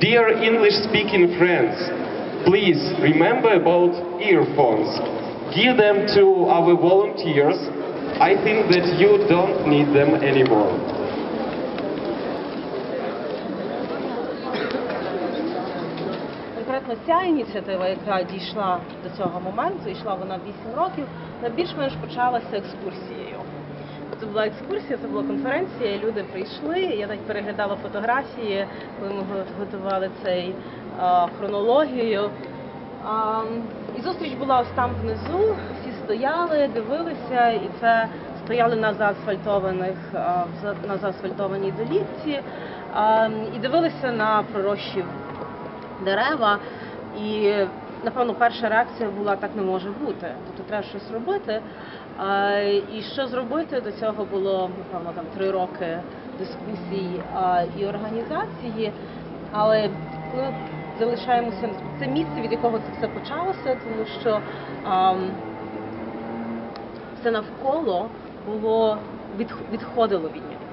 Dear English speaking friends, please remember about earphones. Give them to our volunteers. I think that you don't need them anymore. Конкретно ця ініціатива, яка дійшла до цього моменту, йшла вона 8 років, вона більш-менш почалася екскурсією. Це була екскурсія, це була конференція, люди прийшли. Я навіть переглядала фотографії, коли ми готували цей а, хронологію. А, і зустріч була ось там внизу. Всі стояли, дивилися, і це стояли на заасфальтованих а, на заасфальтованій долівці а, і дивилися на пророщів дерева. І напевно перша реакція була так не може бути. Тобто треба щось робити. І що зробити до цього було напевно там три роки дискусій і організації. Але коли залишаємося це місце, від якого це все почалося, тому що все навколо було відх- відходило від нього.